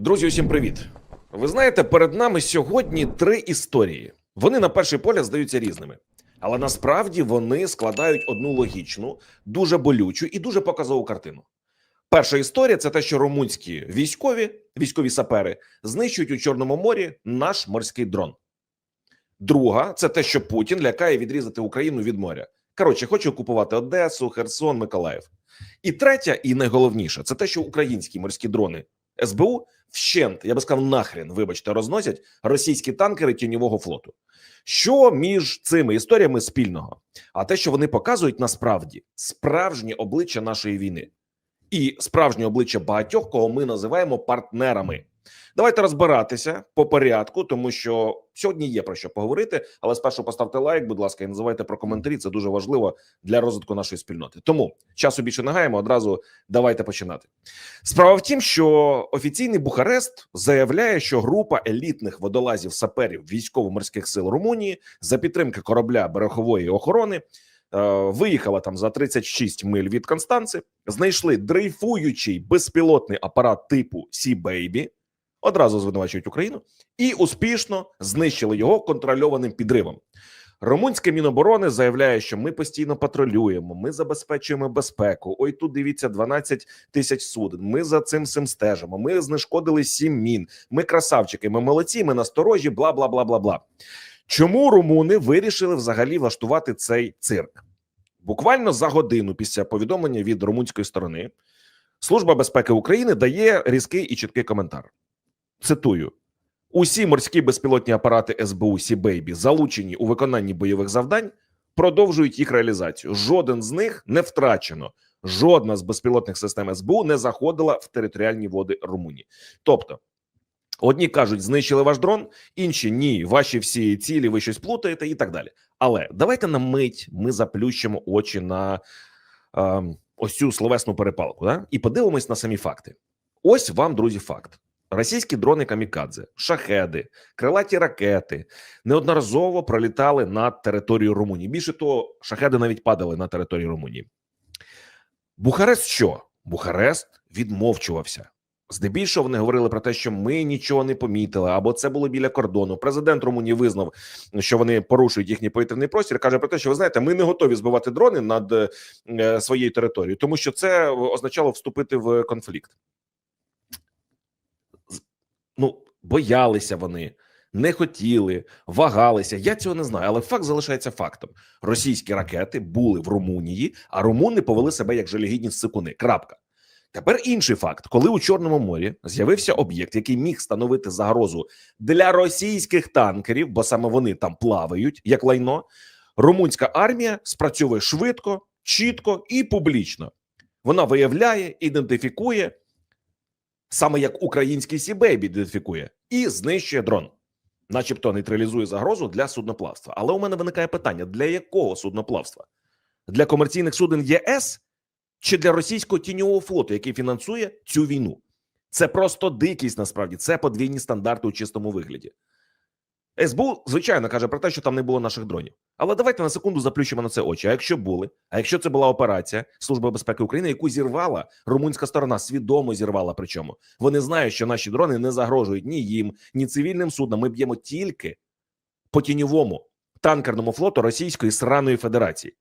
Друзі, усім привіт! Ви знаєте, перед нами сьогодні три історії. Вони на перший погляд здаються різними, але насправді вони складають одну логічну, дуже болючу і дуже показову картину. Перша історія це те, що румунські військові, військові сапери знищують у Чорному морі наш морський дрон. Друга це те, що Путін лякає відрізати Україну від моря. Коротше, хоче окупувати Одесу, Херсон, Миколаїв. І третя, і найголовніше, це те, що українські морські дрони СБУ вщент, я би сказав, нахрен, вибачте, розносять російські танкери тіньового флоту. Що між цими історіями спільного? А те, що вони показують насправді справжнє обличчя нашої війни і справжнє обличчя багатьох, кого ми називаємо партнерами. Давайте розбиратися по порядку, тому що сьогодні є про що поговорити. Але спершу поставте лайк, будь ласка, і називайте про коментарі. Це дуже важливо для розвитку нашої спільноти. Тому часу більше не гаємо. Одразу давайте починати. Справа в тім, що офіційний Бухарест заявляє, що група елітних водолазів саперів військово-морських сил Румунії за підтримки корабля берегової охорони е, виїхала там за 36 миль від Констанци, знайшли дрейфуючий безпілотний апарат типу Sea Baby, одразу звинувачують Україну, і успішно знищили його контрольованим підривом. Румунське міноборони заявляє, що ми постійно патрулюємо, ми забезпечуємо безпеку. Ой, тут дивіться 12 тисяч суден. Ми за цим всім стежимо. Ми знешкодили сім мін. Ми красавчики, ми молодці, ми насторожі. Бла бла бла бла бла. Чому румуни вирішили взагалі влаштувати цей цирк? Буквально за годину після повідомлення від румунської сторони Служба безпеки України дає різкий і чіткий коментар. Цитую: усі морські безпілотні апарати СБУ Сі-Бейбі, залучені у виконанні бойових завдань, продовжують їх реалізацію. Жоден з них не втрачено. Жодна з безпілотних систем СБУ не заходила в територіальні води Румунії. Тобто, одні кажуть, знищили ваш дрон, інші ні, ваші всі цілі, ви щось плутаєте і так далі. Але давайте на мить ми заплющимо очі на е, ось цю словесну перепалку, да? і подивимось на самі факти. Ось вам, друзі, факт. Російські дрони камікадзе, шахеди, крилаті ракети неодноразово пролітали над територією Румунії. Більше того, шахеди навіть падали на території Румунії. Бухарест що? Бухарест відмовчувався. Здебільшого вони говорили про те, що ми нічого не помітили, або це було біля кордону. Президент Румунії визнав, що вони порушують їхній повітряний простір. Каже про те, що ви знаєте, ми не готові збивати дрони над е, своєю територією, тому що це означало вступити в конфлікт. Ну, боялися вони, не хотіли, вагалися. Я цього не знаю, але факт залишається фактом: російські ракети були в Румунії, а румуни повели себе як жалігідні сикуни. Крапка. Тепер інший факт: коли у Чорному морі з'явився об'єкт, який міг становити загрозу для російських танкерів, бо саме вони там плавають як лайно, румунська армія спрацьовує швидко, чітко і публічно. Вона виявляє, ідентифікує саме як український Сібейбі ідентифікує і знищує дрон, начебто нейтралізує загрозу для судноплавства. Але у мене виникає питання: для якого судноплавства? Для комерційних суден ЄС чи для російського тіньового флоту, який фінансує цю війну? Це просто дикість. Насправді це подвійні стандарти у чистому вигляді. СБУ, звичайно, каже про те, що там не було наших дронів. Але давайте на секунду заплющимо на це очі. А якщо були, а якщо це була операція Служби безпеки України, яку зірвала румунська сторона, свідомо зірвала. Причому вони знають, що наші дрони не загрожують ні їм, ні цивільним суднам. Ми б'ємо тільки по тіньовому танкерному флоту Російської сраної Федерації.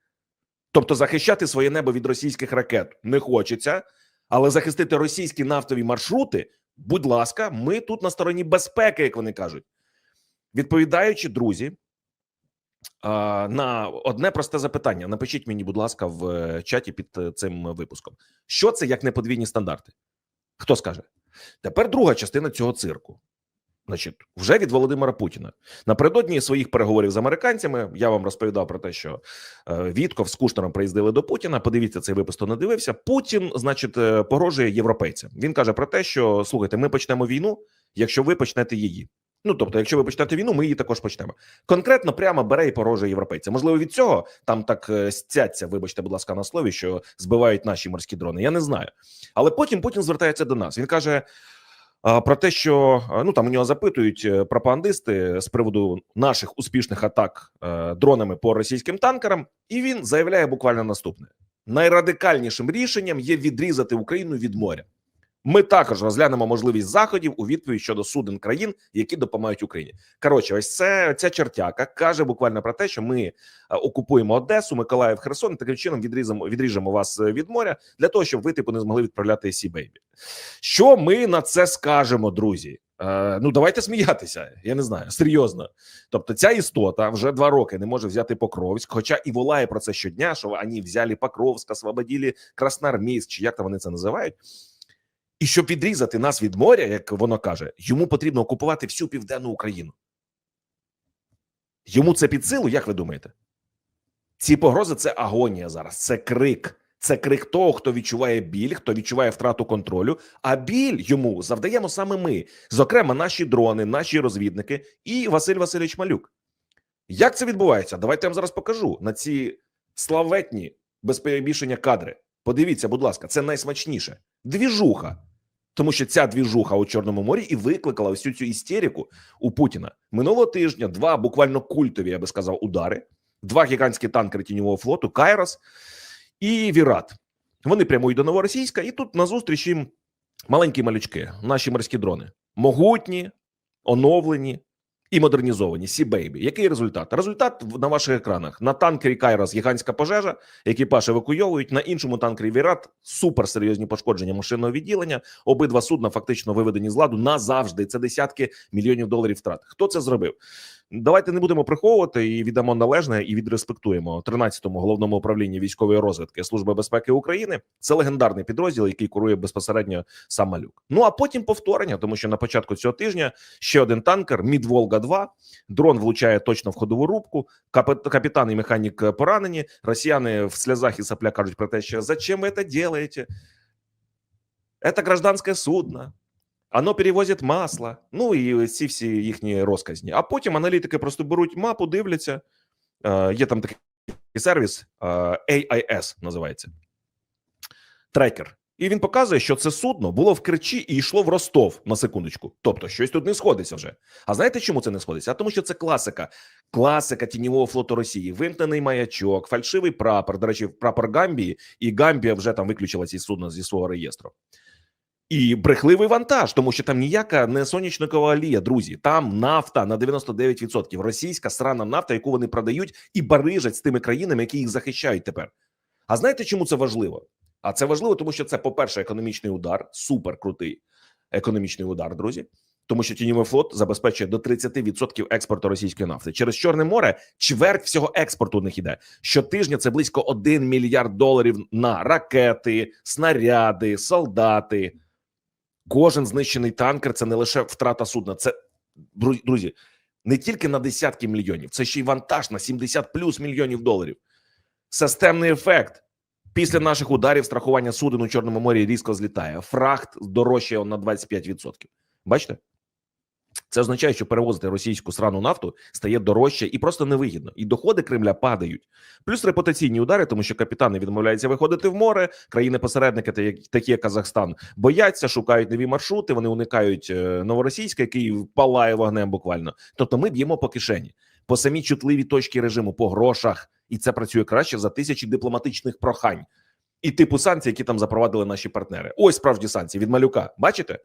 Тобто захищати своє небо від російських ракет не хочеться, але захистити російські нафтові маршрути, будь ласка, ми тут на стороні безпеки, як вони кажуть. Відповідаючи, друзі, на одне просте запитання. Напишіть мені, будь ласка, в е, чаті під е, цим випуском. Що це як неподвійні стандарти? Хто скаже? Тепер друга частина цього цирку. Значить, вже від Володимира Путіна напередодні своїх переговорів з американцями я вам розповідав про те, що е, Вітков з Кушнером приїздили до Путіна. Подивіться цей випуск, хто не дивився. Путін, значить, погрожує європейцям. Він каже про те, що слухайте, ми почнемо війну, якщо ви почнете її. Ну тобто, якщо ви почнете війну, ми її також почнемо. Конкретно прямо бере і порожує європейця. Можливо, від цього там так е, стяться, вибачте, будь ласка, на слові, що збивають наші морські дрони. Я не знаю. Але потім Путін звертається до нас. Він каже. Про те, що ну там у нього запитують е, пропагандисти з приводу наших успішних атак е, дронами по російським танкерам, і він заявляє буквально наступне: найрадикальнішим рішенням є відрізати Україну від моря. Ми також розглянемо можливість заходів у відповідь щодо суден країн, які допомагають Україні. Коротше, ось це ця чертяка каже буквально про те, що ми е, окупуємо Одесу, Миколаїв, Херсон. Таким чином відрізимо відріжемо вас е, від моря для того, щоб ви типу не змогли відправляти Сі Бейбі. Що ми на це скажемо, друзі? Е, ну давайте сміятися. Я не знаю, серйозно. Тобто, ця істота вже два роки не може взяти Покровськ, хоча і волає про це щодня, що вони взяли Покровськ, освободили Красноармійськ, чи як там вони це називають. І щоб відрізати нас від моря, як воно каже, йому потрібно окупувати всю південну Україну. Йому це під силу, як ви думаєте? Ці погрози це агонія зараз, це крик. Це крик того, хто відчуває біль, хто відчуває втрату контролю. А біль йому завдаємо саме ми, зокрема, наші дрони, наші розвідники і Василь Васильович Малюк. Як це відбувається? Давайте я вам зараз покажу на ці славетні без перебільшення кадри. Подивіться, будь ласка, це найсмачніше. Двіжуха. Тому що ця двіжуха у Чорному морі і викликала всю цю істерику у Путіна минулого тижня. Два буквально культові, я би сказав, удари, два гігантські танкери тіньового флоту, Кайрос і Вірат. Вони прямують до новоросійська, і тут назустріч їм маленькі малючки, наші морські дрони, могутні, оновлені і модернізовані. Сі Бейбі. Який результат? Результат на ваших екранах на танкері Кайрас гігантська пожежа, екіпаж евакуйовують. На іншому танкері Вірат суперсерйозні пошкодження машинного відділення. Обидва судна фактично виведені з ладу назавжди. Це десятки мільйонів доларів втрат. Хто це зробив? Давайте не будемо приховувати і віддамо належне і відреспектуємо 13-му головному управлінні військової розвідки Служби безпеки України. Це легендарний підрозділ, який курує безпосередньо сам малюк. Ну а потім повторення, тому що на початку цього тижня ще один танкер Мід Волга 2 Дрон влучає точно в ходову рубку. Капітан і механік поранені. Росіяни в сльозах і сопля кажуть про те, що зачем ви це робите? Это гражданське судно. Оно перевозить масло. Ну і ці всі їхні розказні. А потім аналітики просто беруть мапу, дивляться. Е, є там такий сервіс е, AIS називається трекер. І він показує, що це судно було в Керчі і йшло в Ростов на секундочку. Тобто, щось тут не сходиться вже. А знаєте, чому це не сходиться? А тому, що це класика, класика тіньового флоту Росії. Вимкнений маячок, фальшивий прапор. До речі, прапор Гамбії, і Гамбія вже там виключила ці судна зі свого реєстру. І брехливий вантаж, тому що там ніяка не сонячникова олія, друзі. Там нафта на 99%. Російська срана нафта, яку вони продають і барижать з тими країнами, які їх захищають тепер. А знаєте, чому це важливо? А це важливо, тому що це, по-перше, економічний удар, супер крутий економічний удар, друзі. Тому що тіньовий флот забезпечує до 30% експорту російської нафти через Чорне море. Чверть всього експорту у них іде. Щотижня це близько 1 мільярд доларів на ракети, снаряди, солдати. Кожен знищений танкер це не лише втрата судна, це друзі, не тільки на десятки мільйонів, це ще й вантаж на 70 плюс мільйонів доларів. Системний ефект. Після наших ударів страхування суден у Чорному морі різко злітає. Фрахт дорожчає на 25%. Бачите? Це означає, що перевозити російську срану нафту стає дорожче і просто невигідно. І доходи Кремля падають. Плюс репутаційні удари, тому що капітани відмовляються виходити в море. Країни-посередники, такі як Казахстан, бояться, шукають нові маршрути. Вони уникають е, новоросійська, який палає вогнем буквально. Тобто, ми б'ємо по кишені, по самі чутливі точки режиму, по грошах, і це працює краще за тисячі дипломатичних прохань і типу санкцій, які там запровадили наші партнери. Ось справжні санкції від малюка. Бачите?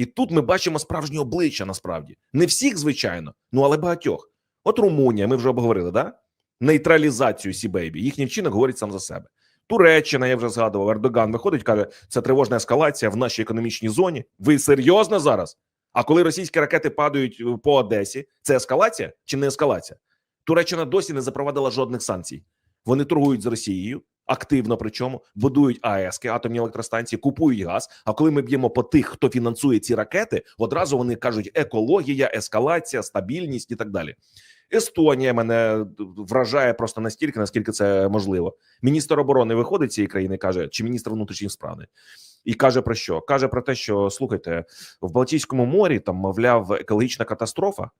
І тут ми бачимо справжні обличчя. Насправді не всіх, звичайно, ну але багатьох. От Румунія, ми вже обговорили, да? Нейтралізацію Сібейбі. Їхній вчинок говорить сам за себе. Туреччина, я вже згадував, Ердоган виходить, каже, це тривожна ескалація в нашій економічній зоні. Ви серйозно зараз? А коли російські ракети падають е, по Одесі, це ескалація чи не ескалація? Туреччина досі не запровадила жодних санкцій. Вони торгують з Росією активно, причому будують АЕСки, атомні електростанції, купують газ. А коли ми б'ємо по тих, хто фінансує ці ракети, одразу вони кажуть екологія, ескалація, стабільність і так далі. Естонія мене вражає просто настільки, наскільки це можливо. Міністр оборони виходить з цієї країни, каже, чи міністр внутрішніх справ, і каже про що? Каже про те, що слухайте, в Балтійському морі там, мовляв, екологічна катастрофа.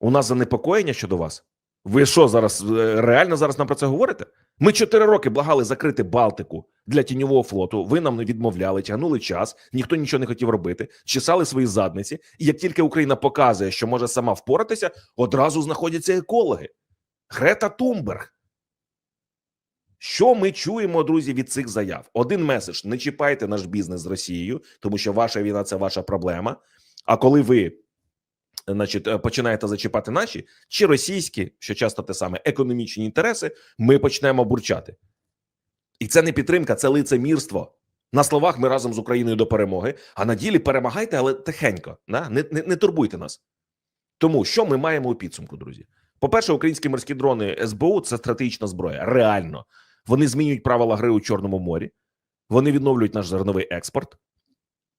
У нас занепокоєння щодо вас. Ви що зараз е, реально зараз нам про це говорите? Ми чотири роки благали закрити Балтику для тіньового флоту. Ви нам не відмовляли, тягнули час, ніхто нічого не хотів робити, чесали свої задниці. І як тільки Україна показує, що може сама впоратися, одразу знаходяться екологи. Грета Тумберг. Що ми чуємо, друзі, від цих заяв? Один меседж: не чіпайте наш бізнес з Росією, тому що ваша війна це ваша проблема. А коли ви, значить, е, починаєте зачіпати наші чи російські, що часто те саме, економічні інтереси, ми почнемо бурчати. І це не підтримка, це лицемірство. На словах ми разом з Україною до перемоги, а на ділі перемагайте, але тихенько. Не, не, не турбуйте нас. Тому що ми маємо у підсумку, друзі? По-перше, українські морські дрони СБУ це стратегічна зброя. Реально, вони змінюють правила гри у Чорному морі, вони відновлюють наш зерновий експорт.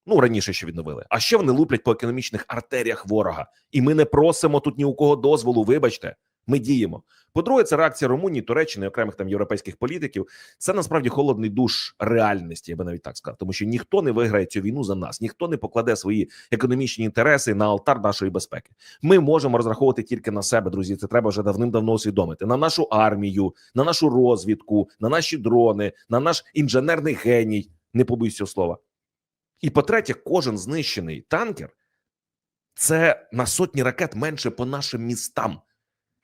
Ну раніше ще відновили. А ще вони луплять по економічних артеріях ворога. І ми не просимо тут ні у кого дозволу. Вибачте, ми діємо. По-друге, це реакція Румунії, Туреччини, окремих там європейських політиків. Це насправді холодний душ реальності, я би навіть так сказав, тому що ніхто не виграє цю війну за нас, ніхто не покладе свої економічні інтереси на алтар нашої безпеки. Ми можемо розраховувати тільки на себе, друзі. Це треба вже давним-давно усвідомити. На нашу армію, на нашу розвідку, на наші дрони, на наш інженерний геній. Не побоюсь цього слова. І по-третє, кожен знищений танкер це на сотні ракет менше по нашим містам.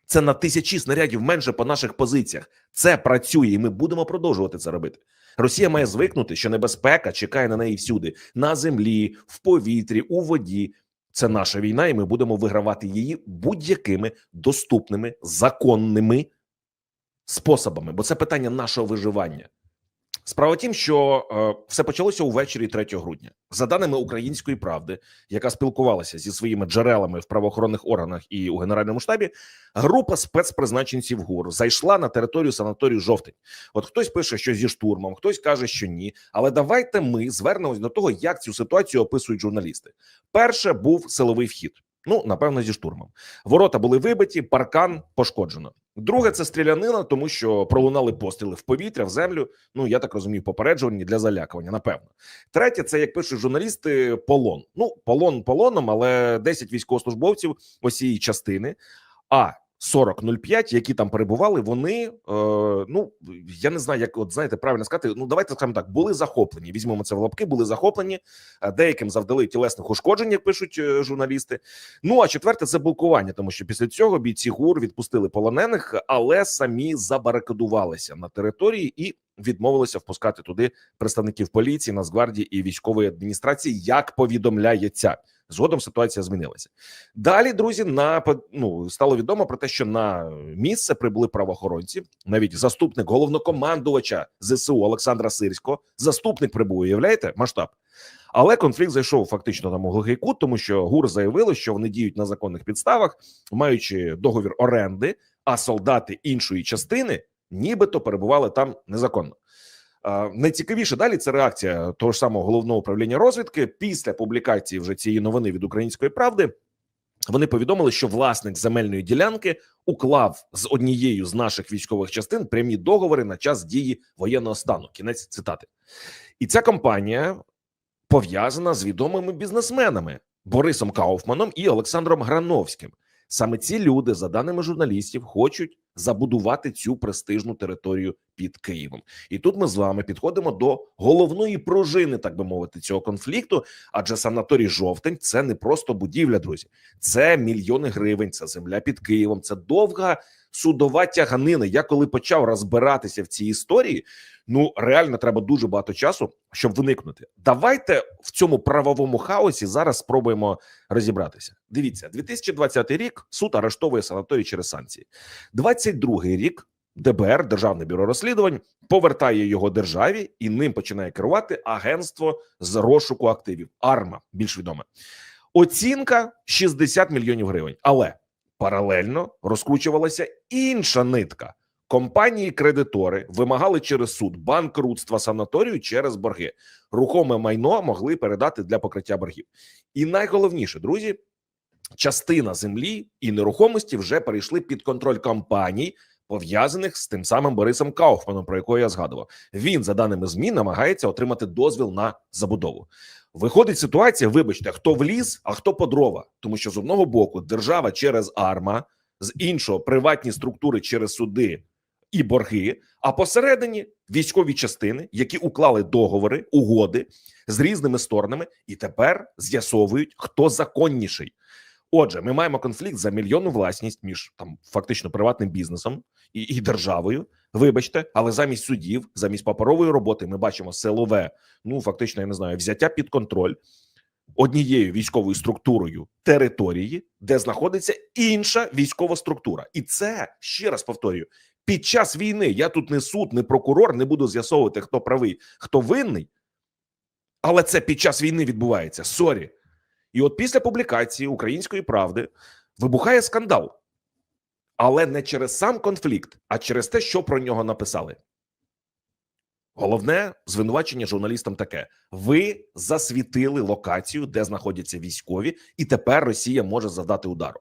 Це на тисячі снарядів менше по наших позиціях. Це працює, і ми будемо продовжувати це робити. Росія має звикнути, що небезпека чекає на неї всюди: на землі, в повітрі, у воді. Це наша війна, і ми будемо вигравати її будь-якими доступними законними способами, бо це питання нашого виживання. Справа тім, що е, все почалося увечері 3 грудня. За даними української правди, яка спілкувалася зі своїми джерелами в правоохоронних органах і у генеральному штабі, група спецпризначенців ГУР зайшла на територію санаторію жовтень. От хтось пише, що зі штурмом, хтось каже, що ні. Але давайте ми звернемось до того, як цю ситуацію описують журналісти. Перше був силовий вхід. Ну, напевно, зі штурмом. Ворота були вибиті, паркан пошкоджено. Друге, це стрілянина, тому що пролунали постріли в повітря, в землю. Ну я так розумію, попереджувані для залякування. Напевно, третє, це як пишуть журналісти, полон. Ну, полон полоном, але 10 військовослужбовців усієї частини. А 40.05, які там перебували, вони е, ну я не знаю, як от знаєте, правильно сказати. Ну давайте скажемо так, були захоплені. Візьмемо це в лапки, були захоплені. е, Деяким завдали тілесних ушкоджень, як пишуть е, журналісти. Ну а четверте це блокування, тому що після цього бійці ГУР відпустили полонених, але самі забарикадувалися на території і відмовилися впускати туди представників поліції, Нацгвардії і військової адміністрації, як повідомляється. Згодом ситуація змінилася. Далі, друзі, на ну, стало відомо про те, що на місце прибули правоохоронці. Навіть заступник головнокомандувача ЗСУ Олександра Сирського. Заступник прибув, уявляєте, масштаб. Але конфлікт зайшов фактично там у глухий кут, тому що ГУР заявили, що вони діють на законних підставах, маючи договір оренди, а солдати іншої частини нібито перебували там незаконно. Найцікавіше далі це реакція того ж самого головного управління розвідки після публікації вже цієї новини від української правди. Вони повідомили, що власник земельної ділянки уклав з однією з наших військових частин прямі договори на час дії воєнного стану. Кінець цитати, і ця компанія пов'язана з відомими бізнесменами Борисом Кауфманом і Олександром Грановським. Саме ці люди, за даними журналістів, хочуть забудувати цю престижну територію під Києвом. І тут ми з вами підходимо до головної пружини, так би мовити, цього конфлікту. Адже санаторій жовтень це не просто будівля, друзі, це мільйони гривень, це земля під Києвом, це довга судова тяганина. Я коли почав розбиратися в цій історії, ну реально треба дуже багато часу, щоб вникнути. Давайте в цьому правовому хаосі зараз спробуємо розібратися. Дивіться, 2020 рік суд арештовує санаторій через санкції. 22 рік. ДБР, Державне бюро розслідувань, повертає його державі і ним починає керувати агентство з розшуку активів. Арма більш відоме. Оцінка 60 мільйонів гривень. Але паралельно розкручувалася інша нитка. Компанії-кредитори вимагали через суд банкрутства санаторію через борги. Рухоме майно могли передати для покриття боргів. І найголовніше, друзі, частина землі і нерухомості вже перейшли під контроль компаній, пов'язаних з тим самим Борисом Кауфманом, про якого я згадував. Він, за даними ЗМІ, намагається отримати дозвіл на забудову. Виходить ситуація, вибачте, хто в ліс, а хто по дрова, тому що з одного боку держава через арма, з іншого приватні структури через суди і борги. А посередині військові частини, які уклали договори, угоди з різними сторонами, і тепер з'ясовують, хто законніший. Отже, ми маємо конфлікт за мільйонну власність між там фактично приватним бізнесом і, і державою. Вибачте, але замість судів, замість паперової роботи, ми бачимо силове, ну фактично, я не знаю, взяття під контроль однією військовою структурою території, де знаходиться інша військова структура, і це ще раз повторюю. Під час війни я тут не суд, не прокурор, не буду з'ясовувати, хто правий, хто винний, але це під час війни відбувається. Сорі. І от після публікації української правди вибухає скандал, але не через сам конфлікт, а через те, що про нього написали. Головне звинувачення журналістам таке: ви засвітили локацію, де знаходяться військові, і тепер Росія може завдати удару.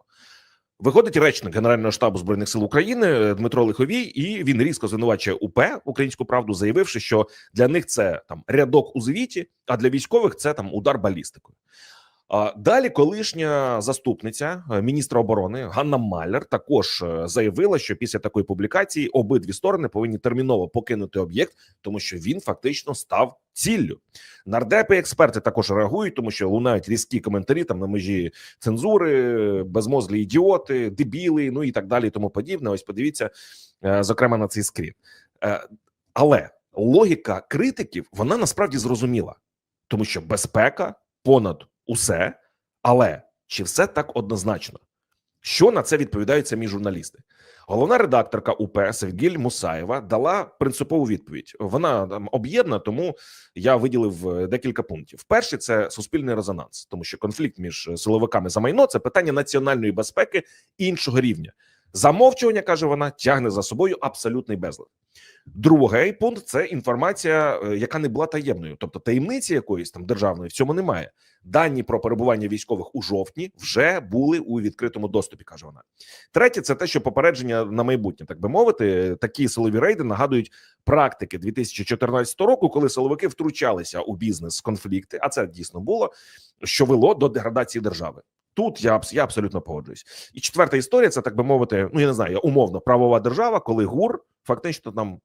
Виходить речник Генерального штабу збройних сил України Дмитро Лиховій, і він різко звинувачує УП українську правду, заявивши, що для них це там рядок у звіті, а для військових це там удар балістикою. Далі колишня заступниця е, міністра оборони Ганна Маляр також е, заявила, що після такої публікації обидві сторони повинні терміново покинути об'єкт, тому що він фактично став ціллю. Нардепи експерти також реагують, тому що лунають різкі коментарі там на межі цензури, безмозглі ідіоти, дебіли, ну і так далі. і Тому подібне. Ось подивіться, е, зокрема на цей скрін. Але логіка критиків вона насправді зрозуміла, тому що безпека понад усе, але чи все так однозначно? Що на це відповідають самі журналісти? Головна редакторка УП Севгіль Мусаєва дала принципову відповідь. Вона там об'єднана, тому я виділив е, декілька пунктів. Перший це суспільний резонанс, тому що конфлікт між силовиками за майно це питання національної безпеки іншого рівня. Замовчування каже вона тягне за собою абсолютний безлад. Другий пункт це інформація, е, яка не була таємною, тобто таємниці якоїсь там державної в цьому немає. Дані про перебування військових у жовтні вже були у відкритому доступі. каже вона. Третє, це те, що попередження на майбутнє, так би мовити, такі силові рейди нагадують практики 2014 року, коли силовики втручалися у бізнес конфлікти. А це дійсно було, що вело до деградації держави. Тут я я абсолютно погоджуюсь. І четверта історія це так би мовити, ну я не знаю, умовно правова держава, коли ГУР фактично там.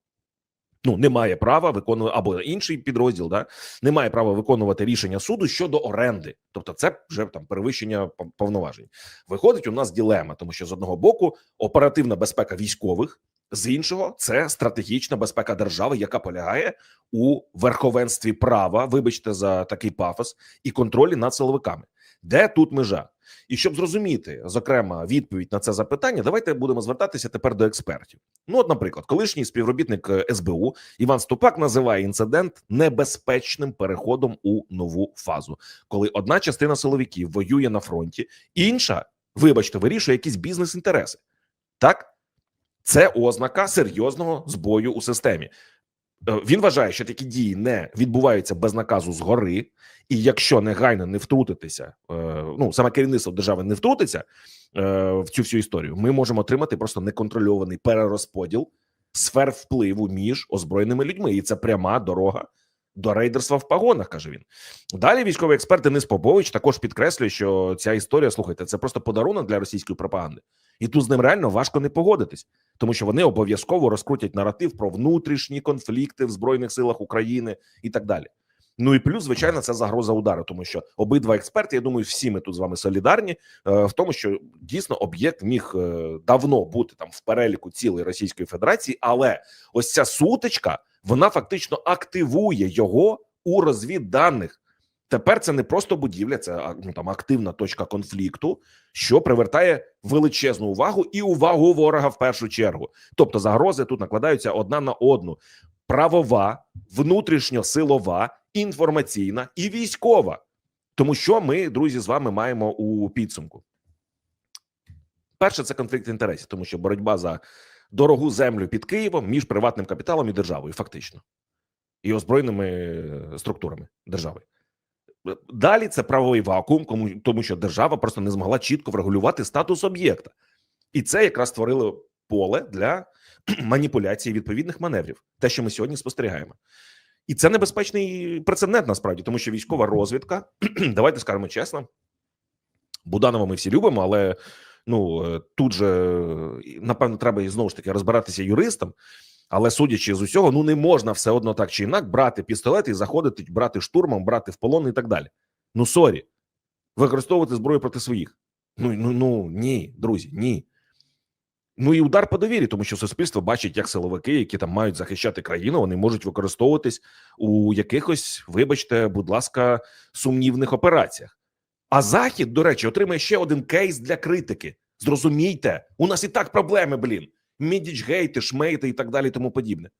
Ну, не має права виконувати або інший підрозділ, да не має права виконувати рішення суду щодо оренди, тобто це вже там перевищення повноважень. Виходить, у нас ділема, тому що з одного боку оперативна безпека військових, з іншого це стратегічна безпека держави, яка полягає у верховенстві права. Вибачте за такий пафос і контролі над силовиками. Де тут межа? І щоб зрозуміти, зокрема, відповідь на це запитання, давайте будемо звертатися тепер до експертів. Ну, от, наприклад, колишній співробітник е, СБУ Іван Ступак називає інцидент небезпечним переходом у нову фазу, коли одна частина силовиків воює на фронті, інша, вибачте, вирішує якісь бізнес-інтереси. Так, це ознака серйозного збою у системі. Е, Він вважає, що такі дії не відбуваються без наказу згори, і якщо негайно не втрутитися, е, ну саме керівництво держави не втрутиться е, в цю всю історію, ми можемо отримати просто неконтрольований перерозподіл сфер впливу між озброєними людьми, і це пряма дорога до рейдерства в погонах, каже він. Далі військовий експерт Денис Попович також підкреслює, що ця історія, слухайте, це просто подарунок для російської пропаганди, і тут з ним реально важко не погодитись, тому що вони обов'язково розкрутять наратив про внутрішні конфлікти в збройних силах України і так далі. Ну і плюс, звичайно, це загроза удару, тому що обидва експерти, я думаю, всі ми тут з вами солідарні е, в тому, що дійсно об'єкт міг е, давно бути там в переліку цілої Російської Федерації, але ось ця сутичка вона фактично активує його у розвідданих. Тепер це не просто будівля, це ну, там активна точка конфлікту, що привертає величезну увагу і увагу ворога в першу чергу. Тобто загрози тут накладаються одна на одну: правова, внутрішньосилова, інформаційна і військова. Тому що ми, друзі, з вами маємо у підсумку. Перше, це конфлікт інтересів, тому що боротьба за дорогу землю під Києвом між приватним капіталом і державою, фактично, і озброєними е, структурами держави. Далі це правовий вакуум, тому, що держава просто не змогла чітко врегулювати статус об'єкта, і це якраз створило поле для маніпуляції відповідних маневрів, те, що ми сьогодні спостерігаємо. І це небезпечний прецедент насправді, тому що військова розвідка, давайте скажемо чесно, Буданова ми всі любимо, але ну е, тут же е, напевно треба і знову ж таки розбиратися юристам. Але судячи з усього, ну не можна все одно так чи інак брати пістолет і заходити, брати штурмом, брати в полон і так далі. Ну сорі, використовувати зброю проти своїх. Ну, ну, ну ні, друзі, ні. Ну і удар по довірі, тому що суспільство бачить, як силовики, які там мають захищати країну, вони можуть використовуватись у якихось, вибачте, будь ласка, сумнівних операціях. А Захід, до речі, отримає ще один кейс для критики. Зрозумійте, у нас і так проблеми, блін. Мідічгейти, шмейти і так далі, тому подібне.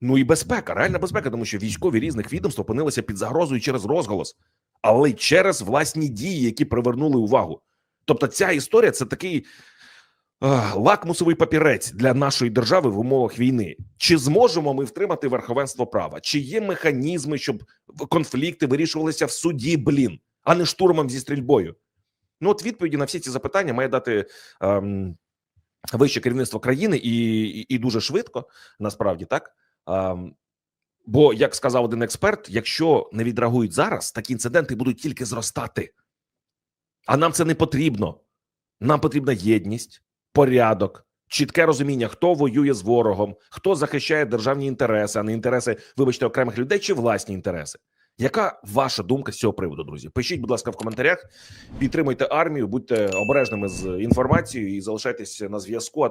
Ну і безпека, реальна безпека, тому що військові різних відомств опинилися під загрозою через розголос, але й через власні дії, які привернули увагу. Тобто, ця історія це такий лакмусовий папірець для нашої держави в умовах війни. Чи зможемо ми втримати верховенство права? Чи є механізми, щоб конфлікти вирішувалися в суді, блін, а не штурмом зі стрільбою? Ну, от відповіді на всі ці запитання має дати ем, вище керівництво країни і, і, і дуже швидко, насправді так. Ем, бо, як сказав один експерт, якщо не відреагують зараз, такі інциденти будуть тільки зростати. А нам це не потрібно. Нам потрібна єдність, порядок, чітке розуміння, хто воює з ворогом, хто захищає державні інтереси, а не інтереси, вибачте, окремих людей чи власні інтереси. Яка ваша думка з цього приводу, друзі? Пишіть, будь ласка, в коментарях. Підтримуйте армію, будьте обережними з інформацією і залишайтесь на зв'язку.